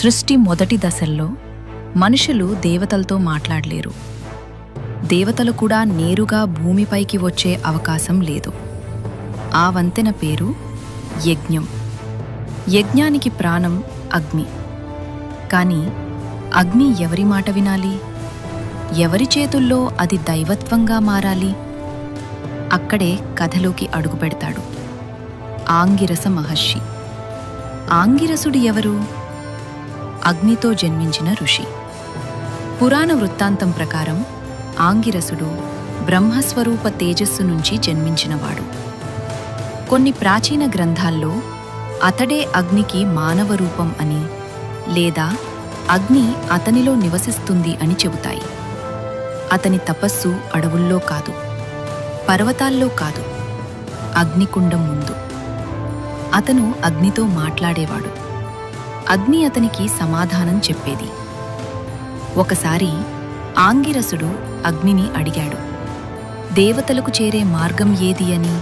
సృష్టి మొదటి దశల్లో మనుషులు దేవతలతో మాట్లాడలేరు. దేవతలు కూడా నేరుగా భూమిపైకి వచ్చే అవకాశం లేదు. ఆ వంతెన పేరు యజ్ఞం. యజ్ఞానికి ప్రాణం అగ్ని. కానీ అగ్ని ఎవరి మాట వినాలి? ఎవరి చేతుల్లో అది దైవత్వంగా మారాలి? అక్కడే కథలోకి అడుగుపెడతాడు. ఆంగిరస మహర్షి. ఆంగిరసుడు ఎవరు? అగ్నితో జన్మించిన ఋషి. పురాణ వృత్తాంతం ప్రకారం ఆంగిరసుడు బ్రహ్మస్వరూప తేజస్సు నుంచి జన్మించినవాడు. కొన్ని ప్రాచీన గ్రంథాల్లో అతడే అగ్నికి మానవ రూపం అని లేదా అగ్ని అతనిలో నివసిస్తుంది అని చెబుతాయి. అతని తపస్సు అడవుల్లో కాదు పర్వతాల్లో కాదు అగ్నికుండం ముందు. అతను అగ్నితో మాట్లాడేవాడు. అగ్ని అతనికి సమాధానం చెప్పేది. ఒకసారి ఆంగిరసుడు అగ్నిని అడిగాడు. దేవతలకు చేరే మార్గం ఏది అని?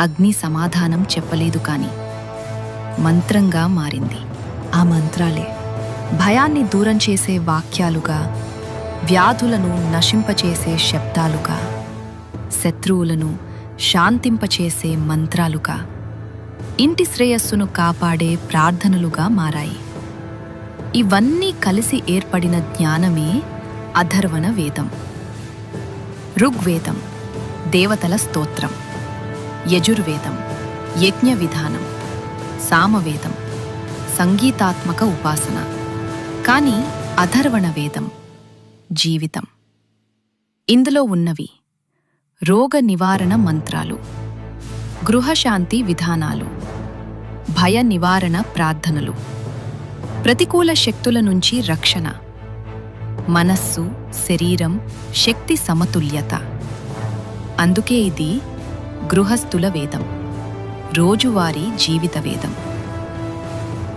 అగ్ని సమాధానం చెప్పలేదు కాని మంత్రంగా మారింది. ఆ మంత్రాలే భయాన్ని దూరం చేసే వాక్యాలుగా వ్యాధులను నశింపచేసే శబ్దాలుగా శత్రువులను శాంతింపచేసే మంత్రాలుగా ఇంటి శ్రేయస్సును కాపాడే ప్రార్థనలుగా మారాయి. ఇవన్నీ కలిసి ఏర్పడిన జ్ఞానమే అధర్వణ వేదం. ఋగ్వేదం దేవతల స్తోత్రం. యజుర్వేదం యజ్ఞ విధానం. సామవేదం సంగీతాత్మక ఉపాసన. కాని అధర్వణ వేదం జీవితం. ఇందులో ఉన్నవి రోగ నివారణ మంత్రాలు గృహశాంతి విధానాలు. భయ నివారణ ప్రార్థనలు. ప్రతికూల శక్తుల నుంచి రక్షణ. మనస్సు శరీరం శక్తి సమతుల్యత. అందుకే ఇది గృహస్థుల వేదం. రోజువారీ జీవిత వేదం.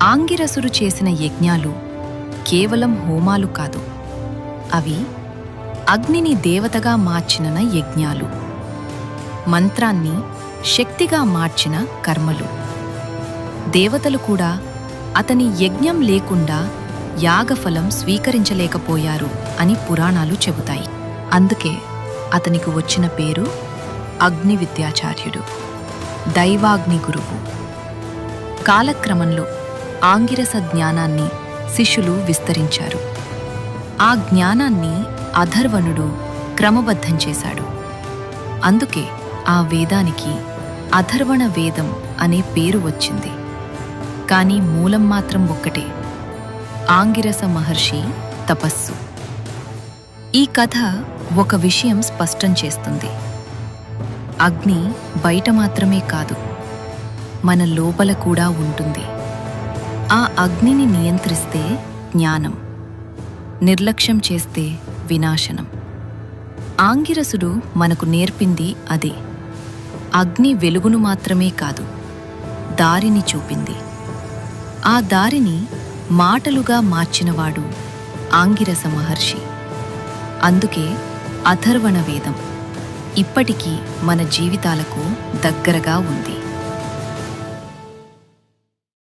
ఆంగిరసురు చేసిన యజ్ఞాలు కేవలం హోమాలు కాదు. అవి అగ్నిని దేవతగా మార్చిన యజ్ఞాలు. మంత్రాన్ని శక్తిగా మార్చిన కర్మలు. దేవతలు కూడా అతని యజ్ఞం లేకుండా యాగఫలం స్వీకరించలేకపోయారు అని పురాణాలు చెబుతాయి. అందుకే అతనికి వచ్చిన పేరు అగ్ని విద్యాచార్యుడు దైవాగ్ని గురువు. కాలక్రమంలో ఆంగిరస జ్ఞానాన్ని శిష్యులు విస్తరించారు. ఆ జ్ఞానాన్ని అధర్వణుడు క్రమబద్ధం చేశాడు. అందుకే ఆ వేదానికి అధర్వణ వేదం అనే పేరు వచ్చింది. కానీ మూలం మాత్రం ఒక్కటే. ఆంగిరస మహర్షి తపస్సు. ఈ కథ ఒక విషయం స్పష్టం చేస్తుంది. అగ్ని బయట మాత్రమే కాదు మన లోపల కూడా ఉంటుంది. ఆ అగ్నిని నియంత్రిస్తే జ్ఞానం నిర్లక్ష్యం చేస్తే వినాశనం. ఆంగిరసుడు మనకు నేర్పింది అదే. అగ్ని వెలుగును మాత్రమే కాదు దారిని చూపింది. ఆ దారిని మాటలుగా మార్చినవాడు ఆంగిరస మహర్షి. అందుకే అథర్వణ వేదం ఇప్పటికీ మన జీవితాలకు దగ్గరగా ఉంది.